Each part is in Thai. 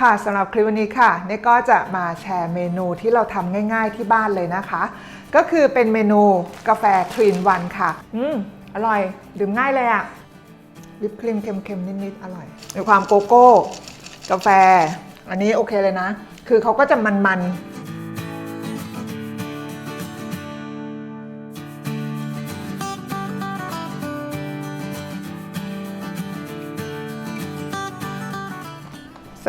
ค่ะสำหรับคลิปวันนี้ค่ะเนยก็จะมาแชร์เมนูที่เราทำง่าย ๆที่บ้านเลยนะคะ ก็คือเป็นเมนูกาแฟทรีนวันค่ะ อืมอร่อยดื่มง่ายเลยอะวิปครีมเค็มๆนิดๆอร่อยมีความโกโก้ กาแฟ อันนี้โอเคเลยนะ คือเขาก็จะมันๆ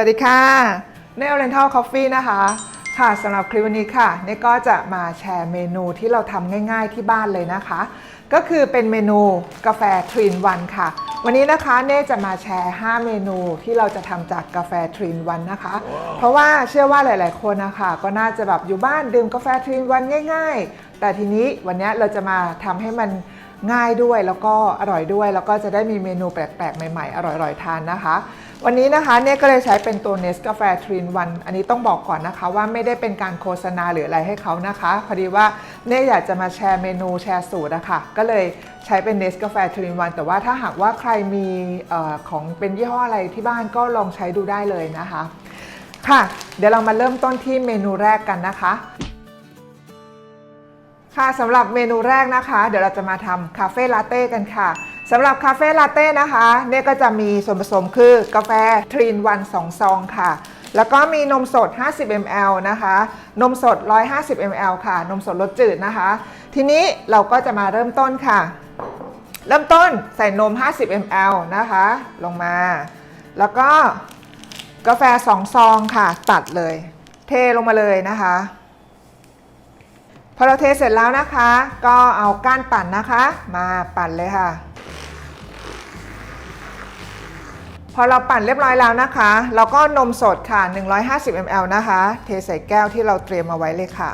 วัสดีค่ะเนย Oriental Coffee นะคะ ค่ะสำหรับคลิปวันนี้ค่ะเนยก็จะมาแชร์เมนูที่เราทำง่าย ๆที่บ้านเลยนะคะ ก็คือเป็นเมนูกาแฟทรีนวันค่ะ วันนี้นะคะเน่จะมาแชร์ 5 เมนูที่เราจะทำจากกาแฟทรีนวันนะคะ เพราะว่าเชื่อว่าหลาย ๆ คนนะคะก็น่าจะแบบอยู่บ้านดื่มกาแฟทรีนวันง่าย ๆ แต่ทีนี้วันนี้เราจะมาทำให้มันง่ายด้วยแล้วก็อร่อยด้วย แล้วก็จะได้มีเมนูแปลก ๆ ใหม่ ๆ อร่อย ๆ ทานนะคะ วันนี้นะคะเนี่ยก็เลยใช้เป็นตัวเนสกาแฟทรีนวันอันนี้ต้องบอกก่อนนะคะว่าไม่ได้เป็นการโฆษณาหรืออะไรให้เขานะคะพอดีว่าเนี่ยอยากจะมาแชร์เมนูแชร์สูตรนะคะก็เลยใช้เป็นเนสกาแฟทรีนวันแต่ว่าถ้าหากว่าใครมีออของเป็นยี่ห้ออะไรที่บ้านก็ลองใช้ดูได้เลยนะคะ ค่ะ เดี๋ยวเรามาเริ่มต้นที่เมนูแรกกันนะคะค่ะสำหรับเมนูแรกนะคะ เดี๋ยวเราจะมาทำคาเฟ่ลาเต้กันค่ะ สำหรับคาเฟ่ลาเต้นะคะเนี่ยก็จะมีส่วนผสมคือกาแฟทรีนวัน2ซองค่ะ แล้วก็มีนมสด 50 ml นะคะ นมสด 150 ml ค่ะ นมสดรสจืดนะคะ ทีนี้เราก็จะมาเริ่มต้นค่ะ เริ่มต้นใส่นม 50 ml นะคะ ลงมา แล้วก็กาแฟ 2 ซองค่ะ ตัดเลย เทลงมาเลยนะคะพอเราเทเสร็จแล้วนะคะ ก็เอาก้านปั่นนะคะ มาปั่นเลยค่ะ พอเราปั่นเรียบร้อยแล้วนะคะ เราก็นมสดค่ะ 150 ml นะคะ เทใส่แก้วที่เราเตรียมเอาไว้เลยค่ะ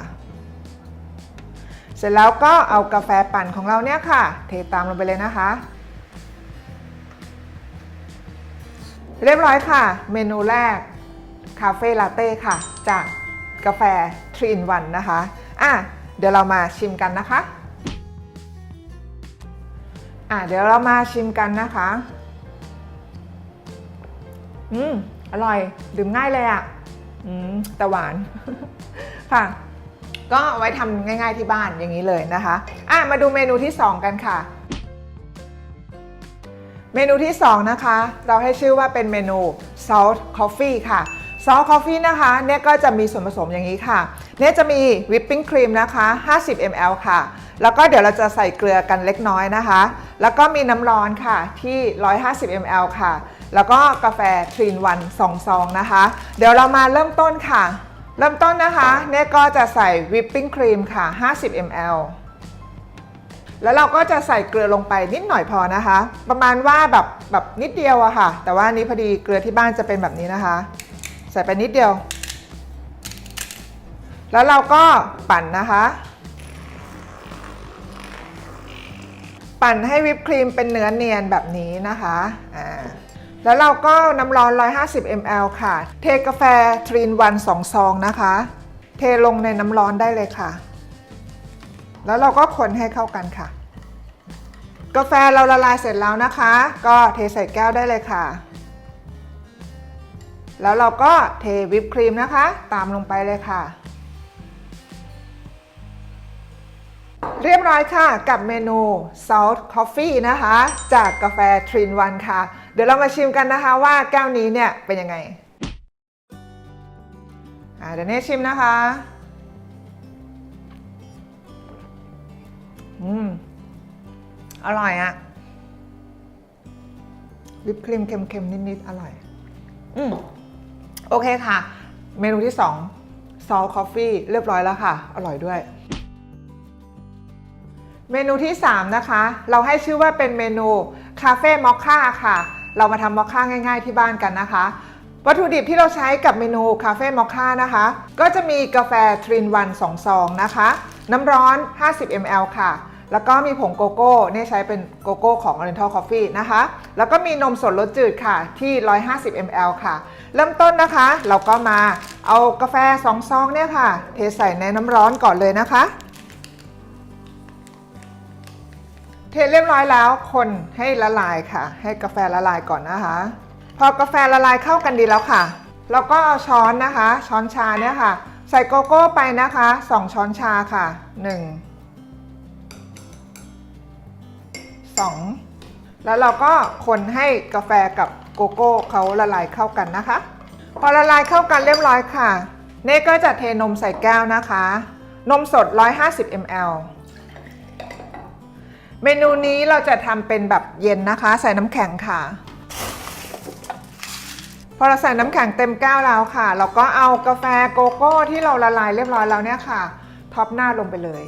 เสร็จแล้วก็เอากาแฟปั่นของเราเนี่ยค่ะ เทตามลงไปเลยนะคะ เรียบร้อยค่ะ เมนูแรก คาเฟ่ลาเต้ค่ะ จากกาแฟทรีนวันนะคะอะเดี๋ยวเรามาชิมกันนะคะอะเดี๋ยวเรามาชิมกันนะคะ อืมอร่อยดื่มง่ายเลยอะ่ะอืมแต่หวาน ค่ะ ก็เอาไว้ทำง่าย ๆที่บ้านอย่างนี้เลยนะคะ อะมาดูเมนูที่ 2 กันค่ะ เมนูที่ 2 นะคะ เราให้ชื่อว่าเป็นเมนู salt coffee ค่ะ salt coffee นะคะเนี่ยก็จะมีส่วนผสมอย่างนี้ค่ะ เนี่ยจะมีวิปปิ้งครีมนะคะ 50 ml ค่ะ แล้วก็เดี๋ยวเราจะใส่เกลือกันเล็กน้อยนะคะ แล้วก็มีน้ำร้อนค่ะที่ 150 ml ค่ะ แล้วก็กาแฟทรีนวัน2ซองนะคะ เดี๋ยวเรามาเริ่มต้นค่ะ เริ่มต้นนะคะเนี่ยก็จะใส่วิปปิ้งครีมค่ะ 50 ml แล้วเราก็จะใส่เกลือลงไปนิดหน่อยพอนะคะ ประมาณว่าแบบแบบนิดเดียวอะค่ะ แต่ว่านนี้พอดีเกลือที่บ้านจะเป็นแบบนี้นะคะ ใส่ไปนิดเดียว แล้วเราก็ปั่นนะคะ ปั่นให้วิปครีมเป็นเนื้อเนียนแบบนี้นะคะอ่า แล้วเราก็น้ำร้อน 150 ml ค่ะ เทกาแฟทรีนวัน2ซองนะคะ เทลงในน้ำร้อนได้เลยค่ะ แล้วเราก็คนให้เข้ากันค่ะ กาแฟเราละลายเสร็จแล้วนะคะ ก็เทใส่แก้วได้เลยค่ะ แล้วเราก็เทวิปครีมนะคะ ตามลงไปเลยค่ะ เรียบร้อยค่ะกับเมนู Salt Coffee นะคะ จากกาแฟทรีนวันค่ะ เดี๋ยวเรามาชิมกันนะคะว่าแก้วนี้เนี่ยเป็นยังไงอ่าเดี๋ยวเน่ชิมนะคะ อืม อร่อยอะวิปครีมเค็มๆ นิดๆ อร่อย อืม โอเคค่ะ เมนูที่2 Salt Coffee เรียบร้อยแล้วค่ะ อร่อยด้วย เมนูที่ 3 นะคะ เราให้ชื่อว่าเป็นเมนูคาเฟ่มอคค่าค่ะ เรามาทำมอคค่าง่าย ๆที่บ้านกันนะคะ วัตถุดิบที่เราใช้กับเมนูคาเฟ่มอคค่านะคะ ก็จะมีกาแฟทรินวัน2ซองนะคะ น้ำร้อน 50 ml ค่ะ แล้วก็มีผงโกโก้เนี่ยใช้เป็นโกโก้ของ Oriental Coffee นะคะ แล้วก็มีนมสดรสจืดค่ะที่ 150 ml ค่ะ เริ่มต้นนะคะ เราก็มาเอากาแฟ2ซองเนี่ยค่ะ เทใส่ในน้ำร้อนก่อนเลยนะคะ เทเรียบร้อยแล้วคนให้ละลายค่ะ ให้กาแฟละลายก่อนนะคะ พอกาแฟละลายเข้ากันดีแล้วค่ะแล้วก็เอาช้อนนะคะ ช้อนชาเนี่ยค่ะ ใส่โกโก้ไปนะคะ 2 ช้อนชาค่ะ 1 2 แล้วเราก็คนให้กาแฟกับโกโก้เขาละลายเข้ากันนะคะ พอละลายเข้ากันเรียบร้อยค่ะเน่ก็จะเทนมใส่แก้วนะคะ นมสด 150 ml เมนูนี้เราจะทำเป็นแบบเย็นนะคะ ใส่น้ำแข็งค่ะ พอเราใส่น้ำแข็งเต็มแก้วแล้วค่ะ เราก็เอากาแฟโกโก้ที่เราละลายเรียบร้อยแล้วเนี่ยค่ะ ท็อปหน้าลงไปเลย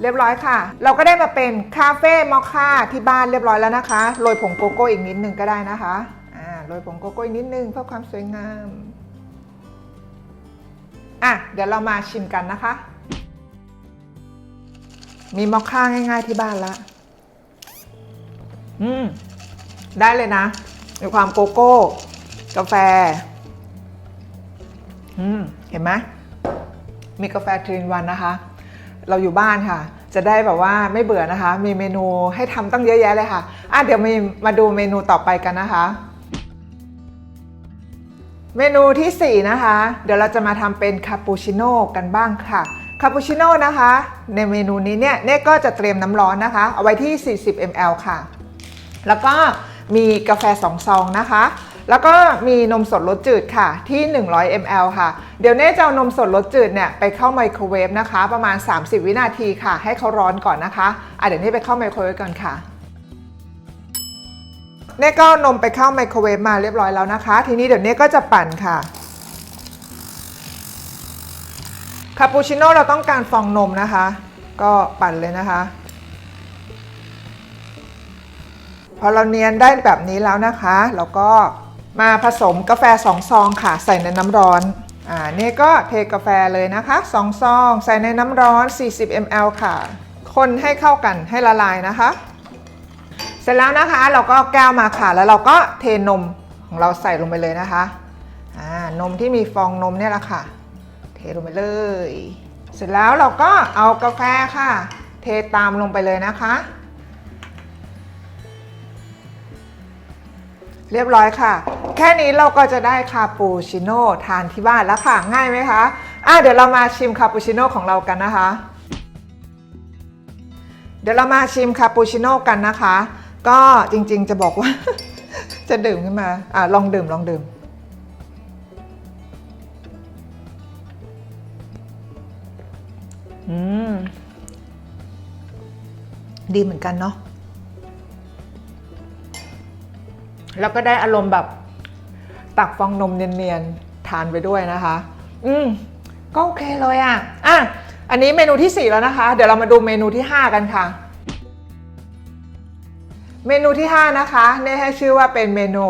เรียบร้อยค่ะ เราก็ได้มาเป็นคาเฟ่มอคค่าที่บ้านเรียบร้อยแล้วนะคะ โรยผงโกโก้อีกนิดนึงก็ได้นะคะอ่าโรยผงโกโก้อีกนิดนึงเพื่อความสวยงามอะเดี๋ยวเรามาชิมกันนะคะ มีมอคค่าง่าย ๆ ที่บ้านละ อืม ได้เลยนะ มีความโกโก้ กาแฟ อืม เห็นไหมมีกาแฟทรีนวันนะคะ เราอยู่บ้านค่ะ จะได้แบบว่าไม่เบื่อนะคะ มีเมนูให้ทำตั้งเยอะแยะเลยค่ะ อะเดี๋ยวมีมาดูเมนูต่อไปกันนะคะ เมนูทีสี่4 นะคะ เดี๋ยวเราจะมาทำเป็นคาปูชิโน่กันบ้างค่ะ คาปูชิโน่นะคะ ในเมนูนี้เนี่ยเน่ก็จะเตรียมน้ำร้อนนะคะ เอาไว้ที่ 40 ml ค่ะ แล้วก็มีกาแฟ2ซองนะคะ แล้วก็มีนมสดรสจืดค่ะที่ 100 ml ค่ะ เดี๋ยวเน่จะเอานมสดรสจืดเนี่ยไปเข้าไมโครเวฟนะคะ ประมาณ 30 วินาทีค่ะ ให้เขาร้อนก่อนนะคะอะเดี๋ยวเน่ไปเข้าไมโครเวฟก่อนค่ะเน่ก็นมไปเข้าไมโครเวฟมาเรียบร้อยแล้วนะคะ ทีนี้เดี๋ยวเน่ก็จะปั่นค่ะ คาปูชิโน่เราต้องการฟองนมนะคะ ก็ปั่นเลยนะคะ พอเราเนียนได้แบบนี้แล้วนะคะ เราก็มาผสมกาแฟ2ซองค่ะ ใส่ในน้ำร้อน อ่า นี่ก็เทกาแฟเลยนะคะ2ซอง ใส่ในน้ำร้อน 40 ml ค่ะ คนให้เข้ากันให้ละลายนะคะ เสร็จแล้วนะคะ เราก็แก้วมาค่ะ แล้วเราก็เทนมของเราใส่ลงไปเลยนะคะ อ่า นมที่มีฟองนมเนี่ยแหละค่ะ ลงไปเลย เสร็จแล้วเราก็เอากาแฟค่ะ เทตามลงไปเลยนะคะ เรียบร้อยค่ะ แค่นี้เราก็จะได้คาปูชิโน่ทานที่บ้านแล้วค่ะง่ายไหมคะอะเดี๋ยวเรามาชิมคาปูชิโน่ของเรากันนะคะ เดี๋ยวเรามาชิมคาปูชิโน่กันนะคะ ก็จริงๆจะบอกว่า จะดื่มขึ้นมาอะลองดื่มลองดื่ม อืม ดีเหมือนกันเนาะ แล้วก็ได้อารมณ์แบบตักฟองนมเนียนๆ ทานไปด้วยนะคะ อืม ก็โอเคเลยอะ่ะ อะ อันนี้เมนูที่ 4 แล้วนะคะ เดี๋ยวเรามาดูเมนูที่ 5 กันค่ะ เมนูที่ 5 นะคะเนยให้ชื่อว่าเป็นเมนู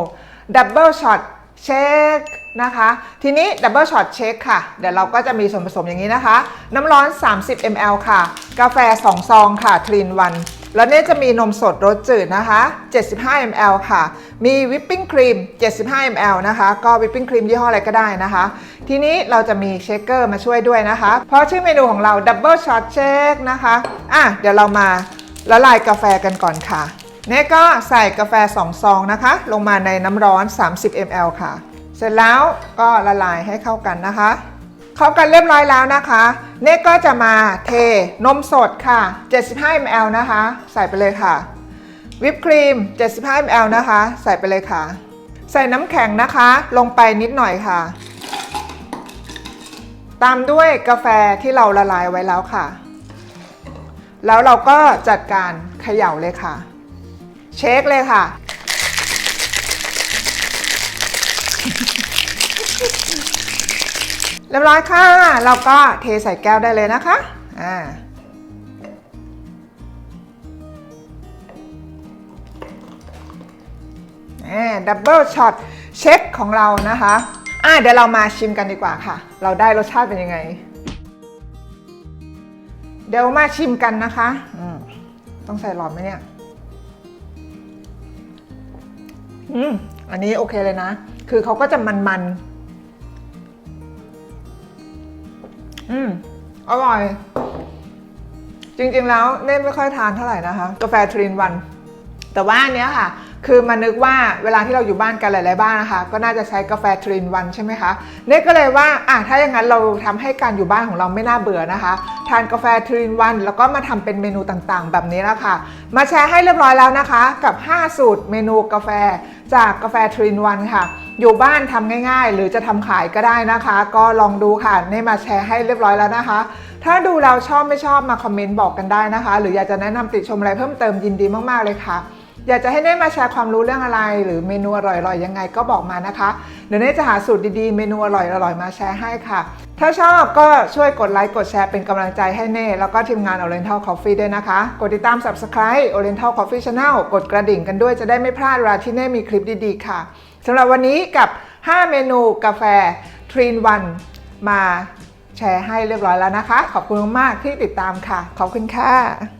Double Shot Shake นะคะ ทีนี้ Double Shot Shake ค่ะ เดี๋ยวเราก็จะมีส่วนผสมอย่างนี้นะคะ น้ำร้อน 30 ml ค่ะ กาแฟ 2 ซองค่ะทรีนวันแล้วเนี่ยจะมีนมสดรสจืดนะคะ 75 ml ค่ะ มีวิปปิ้งครีม 75 ml นะคะ ก็วิปปิ้งครีมยี่ห้ออะไรก็ได้นะคะ ทีนี้เราจะมีเชคเกอร์มาช่วยด้วยนะคะ เพราะชื่อเมนูของเรา Double Shot Shake นะคะ อะ เดี๋ยวเรามาละลายกาแฟกันก่อนค่ะเนี่ยก็ใส่กาแฟ 2 ซองนะคะ ลงมาในน้ำร้อน 30 ml ค่ะ เสร็จแล้วก็ละลายให้เข้ากันนะคะ เข้ากันเรียบร้อยแล้วนะคะเน่ก็จะมาเทนมสดค่ะ 75 ml นะคะ ใส่ไปเลยค่ะ วิปครีม 75 ml นะคะ ใส่ไปเลยค่ะ ใส่น้ำแข็งนะคะ ลงไปนิดหน่อยค่ะ ตามด้วยกาแฟที่เราละลายไว้แล้วค่ะ แล้วเราก็จัดการเขย่าเลยค่ะ เช็คเลยค่ะ รียบร้อยค่ะ เราก็เทใส่แก้วได้เลยนะคะ อ่า ดับเบิลช็อตเช็คของเรานะคะ อะเดี๋ยวเรามาชิมกันดีกว่าค่ะ เราได้รสชาติเป็นยังไง เดี๋ยวมาชิมกันนะคะอมต้องใส่หลอดไหมเนี่ย อืม อันนี้โอเคเลยนะ คือเขาก็จะมันๆ อืม อร่อย จริงๆแล้วเน่ไม่ค่อยทานเท่าไหร่นะคะ กาแฟทรีนวัน แต่ว่าอันเนี้ยค่ะ คือมานึกว่าเวลาที่เราอยู่บ้านกันหลายๆบ้านนะคะก็น่าจะใช้กาแฟทรินวันใช่ไหมคะเน่ก็เลยว่าอะถ้าอย่างนั้นเราทำให้การอยู่บ้านของเราไม่น่าเบื่อนะคะ ทานกาแฟทรินวันแล้วก็มาทำเป็นเมนูต่างๆ แบบนี้แล้วค่ะ มาแชร์ให้เรียบร้อยแล้วนะคะ กับ 5 สูตรเมนูกาแฟจากกาแฟทรินวันค่ะ อยู่บ้านทำง่ายๆ หรือจะทำขายก็ได้นะคะ ก็ลองดูค่ะเน่มาแชร์ให้เรียบร้อยแล้วนะคะ ถ้าดูเราชอบไม่ชอบมาคอมเมนต์บอกกันได้นะคะ หรืออยากจะแนะนำติชมอะไรเพิ่มเติมยินดีมากๆเลยค่ะ อยากจะให้เน่มาแชร์ความรู้เรื่องอะไร หรือเมนูอร่อยๆยังไงก็บอกมานะคะ เดี๋ยวเน่จะหาสูตรดีๆ เมนูอร่อยๆมาแชร์ให้ค่ะ ถ้าชอบก็ช่วยกดไลค์กดแชร์เป็นกำลังใจให้เน่แล้วก็ทีมงาน Oriental Coffee ด้วยนะคะ กดติดตาม Subscribe Oriental Coffee Channel กดกระดิ่งกันด้วยจะได้ไม่พลาดเวลาที่เน่มีคลิปดีๆ ค่ะสำหรับวันนี้กับ 5 เมนูกาแฟทรีนวันมาแชร์ให้เรียบร้อยแล้วนะคะ ขอบคุณมากที่ติดตามค่ะ ขอบคุณค่ะ